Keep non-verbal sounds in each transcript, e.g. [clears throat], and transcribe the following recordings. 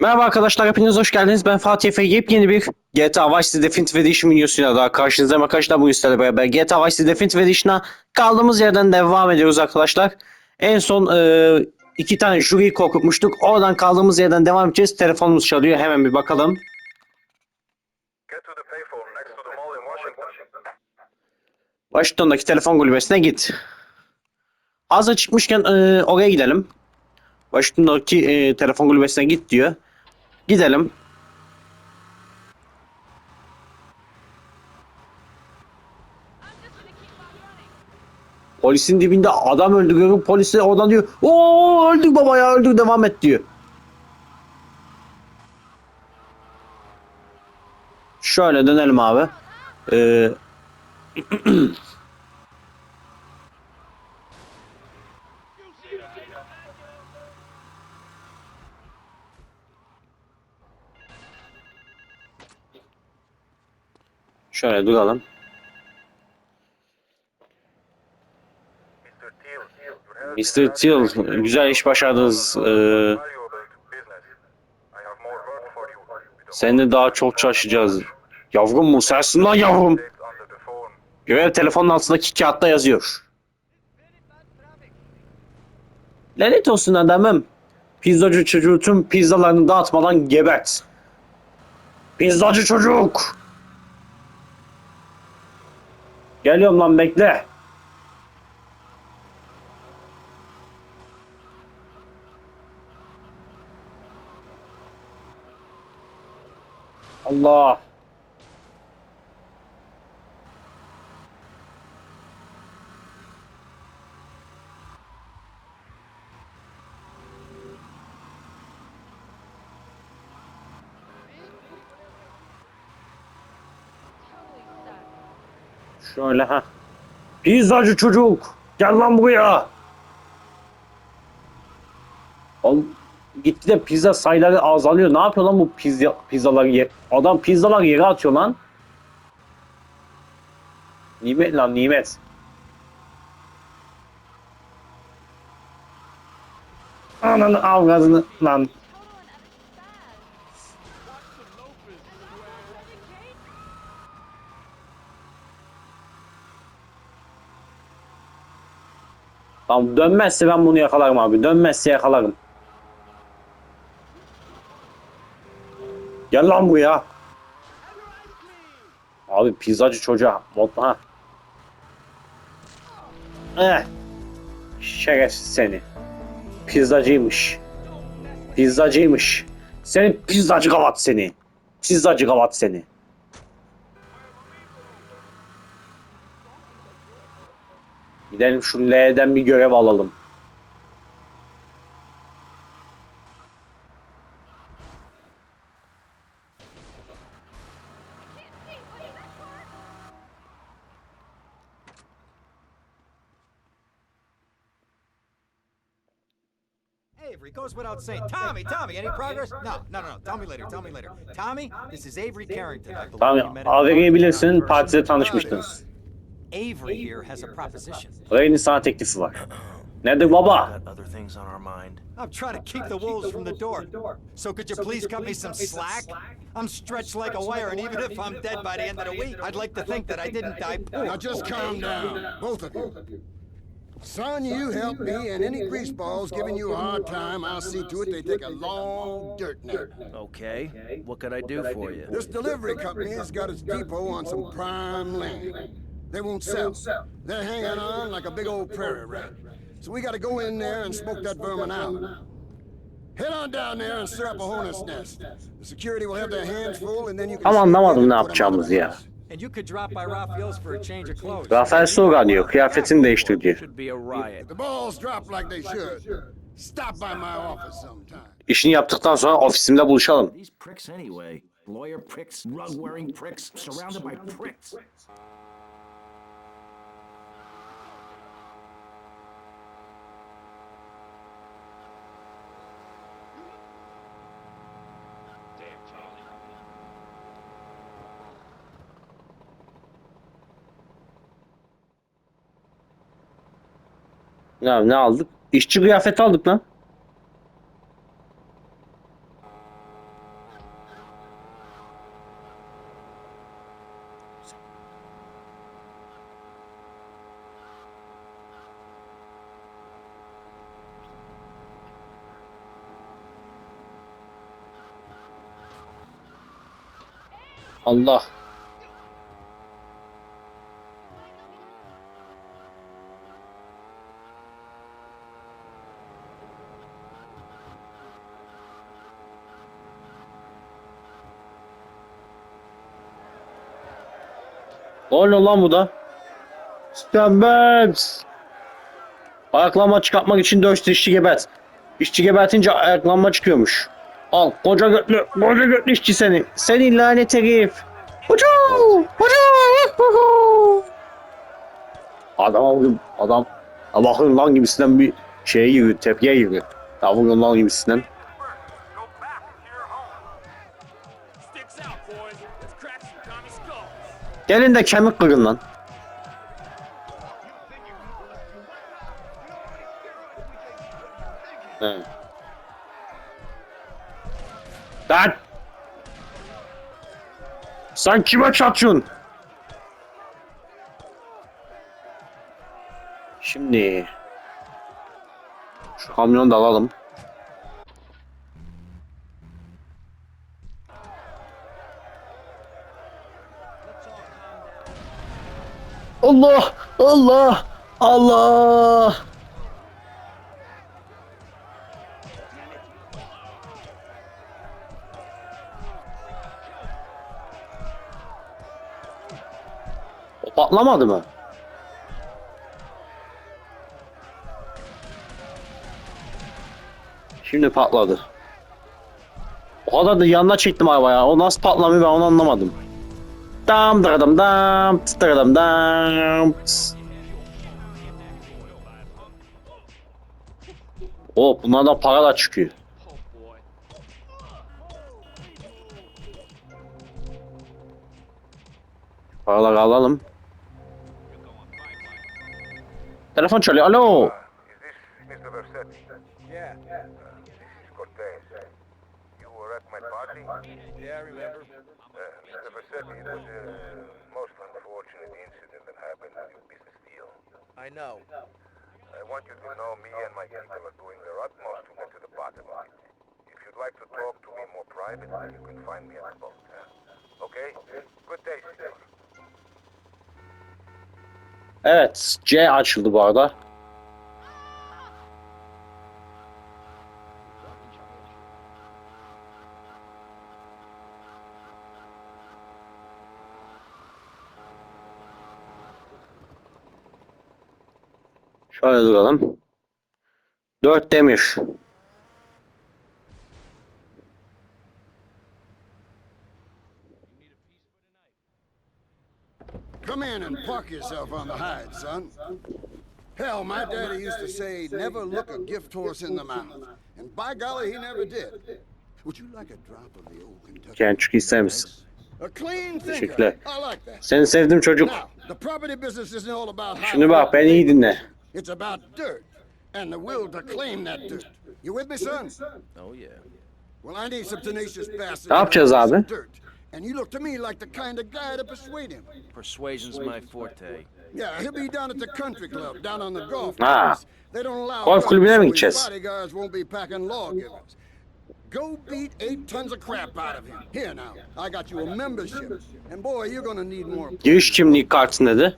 Merhaba arkadaşlar hepiniz hoş geldiniz. Ben Fatih Efe. Yepyeni bir GTA Vice City Definitive Edition videosuyla daha karşınızdayım arkadaşlar. Bu sizlerle beraber GTA Vice City Definitive Edition'a kaldığımız yerden devam ediyoruz arkadaşlar. En son e, iki tane jüriyi korkutmuştuk. Oradan kaldığımız yerden devam edeceğiz. Telefonumuz çalıyor. Hemen bir bakalım. Washington'daki telefon kulübesine git. Hazır çıkmışken e, oraya gidelim. Washington'daki e, telefon kulübesine git diyor. Gidelim. Polisin dibinde adam öldürüyor. Polis de oradan diyor. Oo öldür baba ya öldür devam et diyor. Şöyle dönelim abi. Ee, [clears throat] şöyle duralım. Mr. Till güzel iş başardınız. Ee, valuable to business. I have more work for you. We don't seni daha çok çalışacağız. Yavrum mu? Sensin lan yavrum. Görev telefonun altındaki kağıtta yazıyor. Lanet olsun adamım. Pizzacı çocuğu tüm pizzalarını dağıtmadan gebert. Pizzacı çocuk. Geliyorum lan bekle. Allah. Şöyle ha. Pizzacı çocuk. Gel lan buraya. Oğlum gitti de pizza sayıları azalıyor. Ne yapıyor lan bu pizza pizzaları ye? Adam pizzaları yere atıyor lan. Nimet lan nimet. Ananı avradını lan. Tamam dönmezse ben bunu yakalarım abi. Dönmezse yakalarım. Gel lan buraya. Abi pizzacı çocuğa. Mod ha. Eh. Şerefsiz seni. Pizzacıymış. Pizzacıymış. Seni pizzacı kavat seni. Pizzacı kavat seni. Gidelim şu L'den bir görev alalım. Avery goes without saying. Tommy, Tommy, any progress? No, no, no, no. Tell me later. Tell me later. Tommy, this is Avery Carrington. I believe you Tamam met him AVG'yi bilirsin partide tanışmıştınız. Avery here has a proposition. Ray'nin sana teklifi var. Nedir baba? Got other things on our mind. I'm trying to keep the wolves from the door. So could you please cut me some slack? I'm stretched like a wire, and even if I'm dead by the end of the week, I'd like to think that I didn't die poor. Now just calm down, both of you. Son, you help me, and any greaseballs giving you a hard time, I'll see to it they take a long dirt nap. Okay. What could I do for you? This delivery company has got its depot on some prime land. They won't sell. They're hanging on like a big old prairie rat. So we gotta go in there and smoke that vermin out. Head on down there and stir up a hornet's nest. The security will have their hands full, and then you can... Sneak anlamadım ne yapacağımızı ya. And you could drop by Raphael's for a change of clothes. Rafael Soga diyor. Kıyafetini değiştir diyor. Should be a riot. If the balls drop like they should, stop by my office sometime. İşini yaptıktan sonra ofisimde buluşalım. These pricks anyway. Lawyer pricks, rug wearing pricks, surrounded by pricks. Ya ne aldık? İşçi kıyafeti aldık lan. Allah Ne oluyor lan bu da? Stambet. Ayaklanma çıkartmak için dört işçi gebert. İşçi gebertince ayaklanma çıkıyormuş. Al koca götlü, koca götlü işçi seni. Seni lanet herif. Ucu, ucu. Adama bugün adam "Ya bakın lan gibisinden bir şeye giriyor, tepkiye. Ya bugün lan gibisinden. Gelin de kemik kırın lan. He. Lan! Sen kime çatıyorsun? Şimdi şu kamyonu da alalım. Allah! Allah! Allah! Patlamadı mı? Şimdi patladı. O kadar da yanına çektim araba ya. O nasıl patlamıyor ben onu anlamadım. Dam dam dam dam dam. O bunlardan para da çıkıyor. Paraları alalım. Telefon çalıyor. Alo. Yeah, This is Cortez. You were at my party? yeah, I remember. Mr. Versetti, it was a most unfortunate incident that happened with your business deal. I know. I want you to know me and my people are doing their utmost to get to the bottom of it. If you'd like to talk to me more privately, you can find me at the boat. huh? Okay? Good day, senor. Evet. C açıldı bu arada. Şöyle duralım. Dört demir. Come in and park yourself on the hide, son. Hell, my daddy used to say, never look a gift horse in the mouth. And by golly, he never did. Would you like a drop of the old Kentucky? Kentucky ister misin? Teşekkürler. Seni sevdim çocuk. Şimdi bak beni iyi dinle. It's about dirt and the will to claim that dirt. You with me, son? Oh, yeah. Well, I need some tenacious bastards. Ne yapacağız to abi? some Dirt. And you look to me like the kind of guy to persuade him. Persuasion's my forte. Yeah, he'll be down at the country club, down on the golf ah. course. They don't allow Golf kulübüne mi gideceğiz? bodyguards won't be packing lawgivers. Go beat eight tons of crap out of him. Here now, I got you a membership. And boy, you're gonna need more. Giriş kimlik kartın dedi.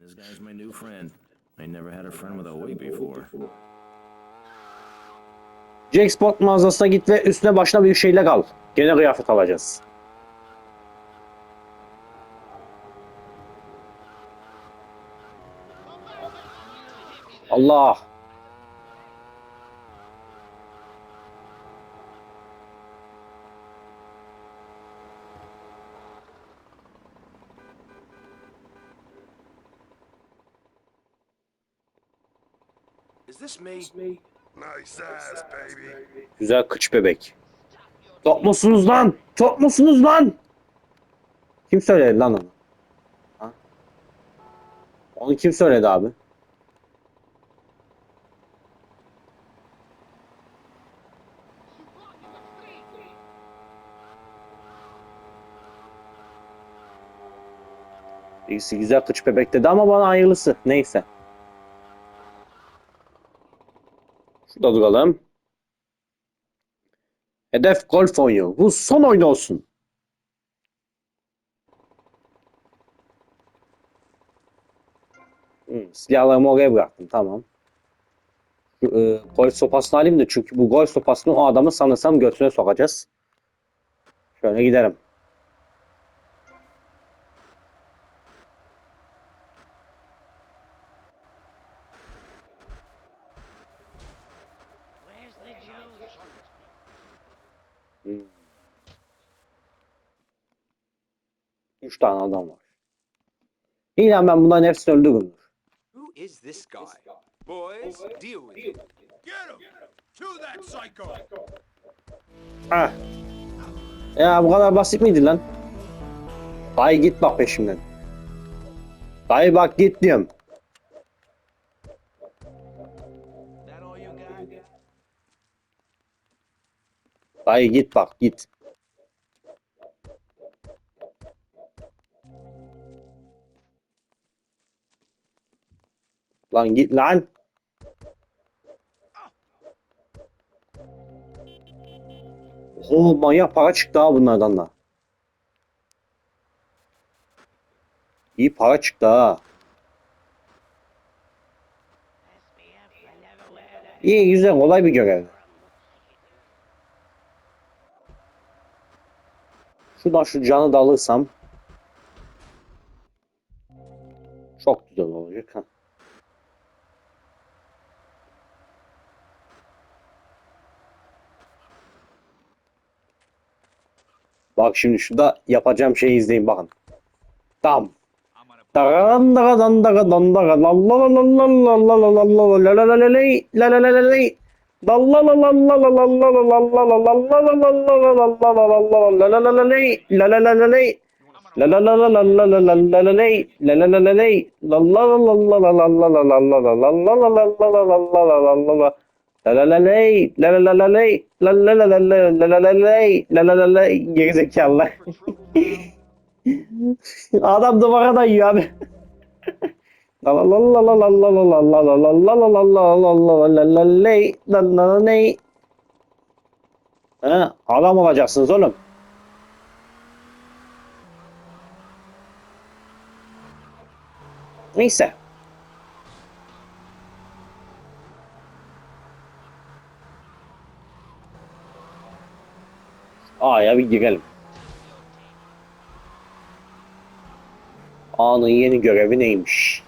This guy's my new friend. I never had a friend with a weight before. Jackpot mağazasına git ve üstüne başına bir şeyler al. Gene kıyafet alacağız. Allah. Is this me? Nice ass, baby. Güzel kıç bebek. Top musunuz lan? Top musunuz lan? Kim söyledi lan onu? Ha? Onu kim söyledi abi? Birisi güzel kıç bebek dedi ama bana hayırlısı. Neyse. şutla. Hedef golf oyunu. Bu son oyun olsun. Hmm, silahlarımı oraya bıraktım. Tamam. Şu, e, golf sopasını alayım da çünkü bu golf sopasını o adamı sanırsam götüne sokacağız. Şöyle giderim. Hmm. Üç tane adam var. İyi lan ben bunların hepsini öldürürüm. Who is this guy? Boys, deal with him. Get him! To that psycho! Heh. Ya bu kadar basit miydi lan? Dayı git bak peşimden. Dayı bak git diyorum. Dayı git bak git. Lan git lan. Oo manyak para çıktı ha bunlardan da. İyi para çıktı ha. İyi güzel kolay bir görev. Şuradan şu canı da alırsam çok güzel olacak ha. Bak şimdi şurada yapacağım şeyi izleyin bakın. Tam. Dagan dagan dagan dagan dagan Adam duvara dayıyor abi. Ha, adam olacaksınız oğlum. Neyse. A'ya bir girelim. A'nın yeni görevi neymiş?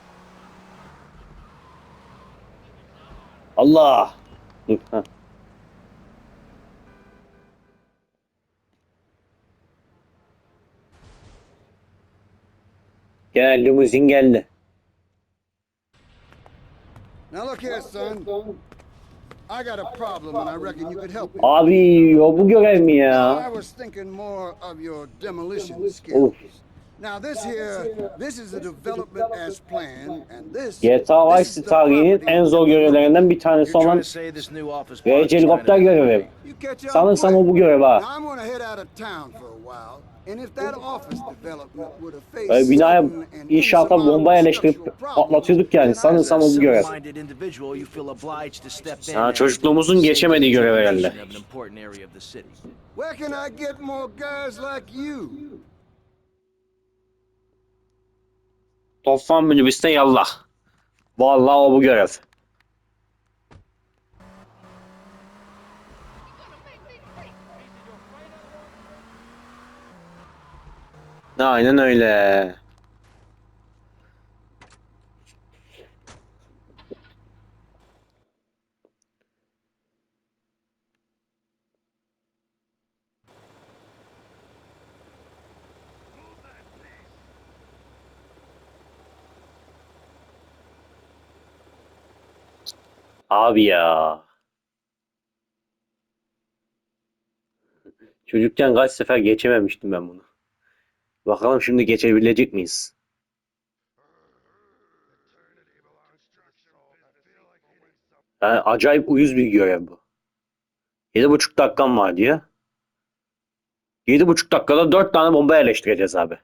Allah! Dur, ha. Gel limuzin geldi. Now look here, son. I got a problem and I reckon you could help me. Abi o bu görev mi I ya? was thinking more of your demolition Of. skills. Now GTA Vice City en zor görevlerinden bir tanesi olan RC helikopter görevi. Sanırsam o bu görev ha. Ee, binaya inşaata bomba yerleştirip patlatıyorduk yani. Sanırsam o bir görev. Ha, çocukluğumuzun geçemediği görev herhalde. Tofan minibüste yallah. Vallahi o bu görev. Aynen öyle. Abi ya. Çocukken kaç sefer geçememiştim ben bunu. Bakalım şimdi geçebilecek miyiz? Yani acayip uyuz bir görev bu. 7,5 dakikam var diyor. 7,5 dakikada 4 tane bomba yerleştireceğiz abi.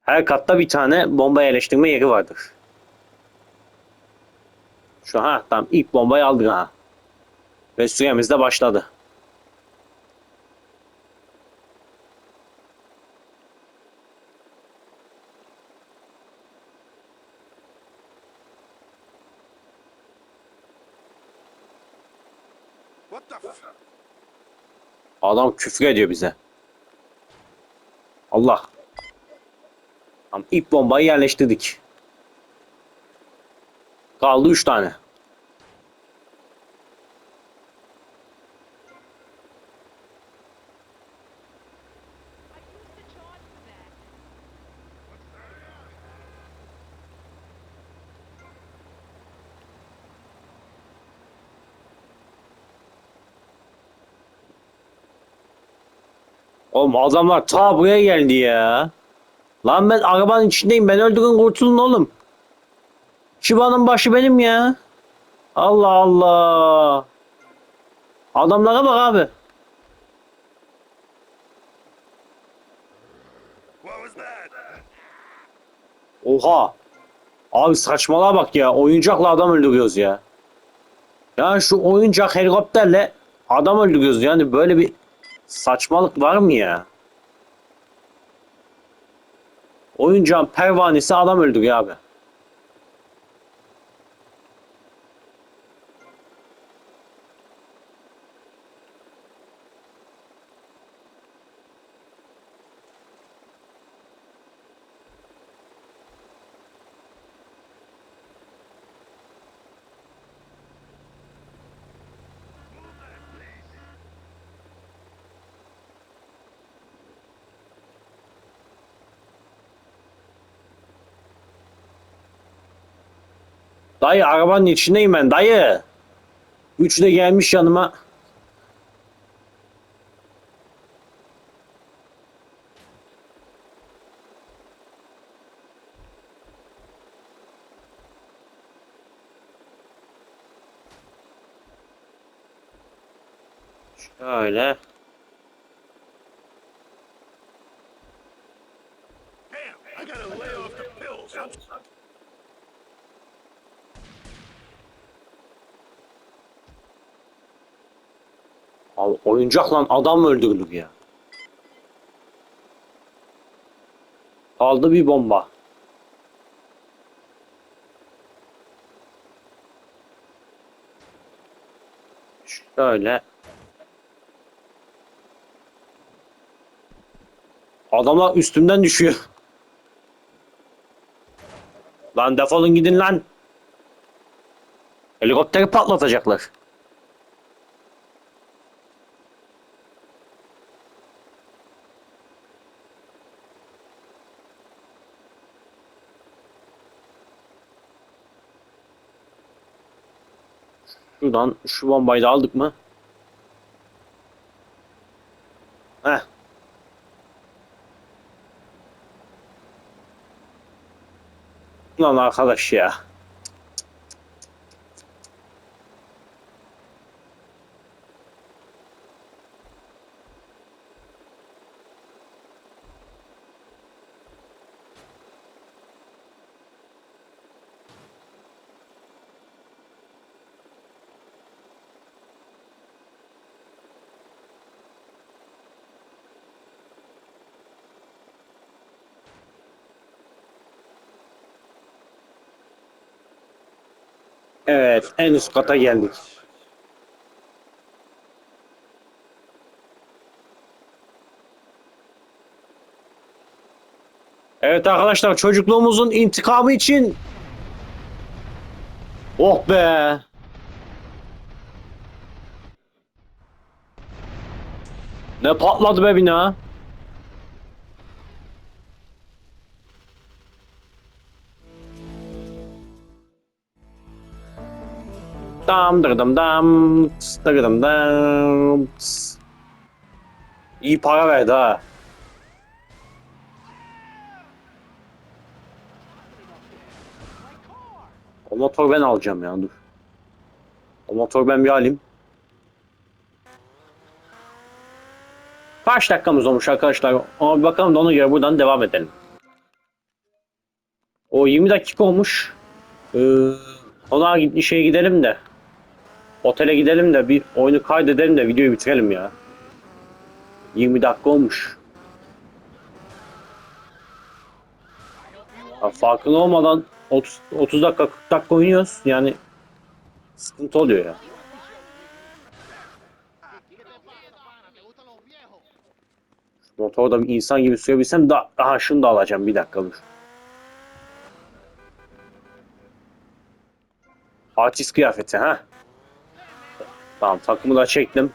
Her katta bir tane bomba yerleştirme yeri vardır. Şu ha tamam ilk bombayı aldık ha. Ve süremiz de başladı. Adam küfür ediyor bize. Allah. Tamam, ilk bombayı yerleştirdik. Kaldı 3 tane. Oğlum adamlar ta buraya geldi ya. Lan ben arabanın içindeyim. Ben öldürün kurtulun oğlum. Şivanın başı benim ya. Allah Allah. Adamlara bak abi. Oha. Abi saçmalığa bak ya. Oyuncakla adam öldürüyoruz ya. Ya şu oyuncak helikopterle adam öldürüyoruz. Yani böyle bir saçmalık var mı ya? Oyuncağın pervanesi adam öldürüyor abi. Dayı arabanın içindeyim ben dayı. Üç de gelmiş yanıma. Şöyle. Damn, I gotta lay off the pills. Abi oyuncakla adam mı öldürülür ya? Kaldı bir bomba. Şöyle. Adamlar üstümden düşüyor. Lan defolun gidin lan. Helikopteri patlatacaklar. Şuradan şu bombayı da aldık mı? Heh. Lan arkadaş ya. Evet, en üst kata geldik. Evet arkadaşlar çocukluğumuzun intikamı için Oh be. Ne patladı be bina. Dam dırdım dam dırdım dam. İyi para verdi ha. O motor ben alacağım ya dur. O motor ben bir alayım. Kaç dakikamız olmuş arkadaşlar? Ona bir bakalım da ona göre buradan devam edelim. O 20 dakika olmuş. Ee, ona şeye gidelim de. Otele gidelim de bir oyunu kaydedelim de videoyu bitirelim ya. 20 dakika olmuş. Ya farkında olmadan 30, 30 dakika 40 dakika oynuyoruz. Yani sıkıntı oluyor ya. Şu motoru da bir insan gibi sürebilsem da aha şunu da alacağım bir dakika dur. Artist kıyafeti ha. Tamam takımı da çektim.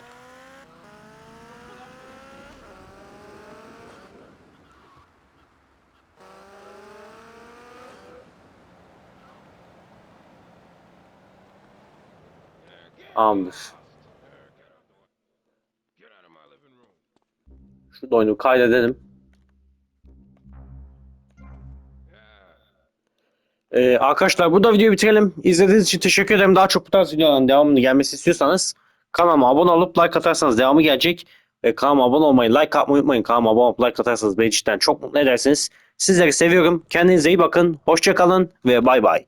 Tamamdır. Şu oyunu kaydedelim. Arkadaşlar burada videoyu bitirelim. İzlediğiniz için teşekkür ederim. Daha çok bu tarz videoların devamını gelmesi istiyorsanız kanalıma abone olup like atarsanız devamı gelecek. Ve kanalıma abone olmayı, like atmayı unutmayın. Kanalıma abone olup like atarsanız beni cidden çok mutlu edersiniz. Sizleri seviyorum. Kendinize iyi bakın. Hoşçakalın ve bay bay.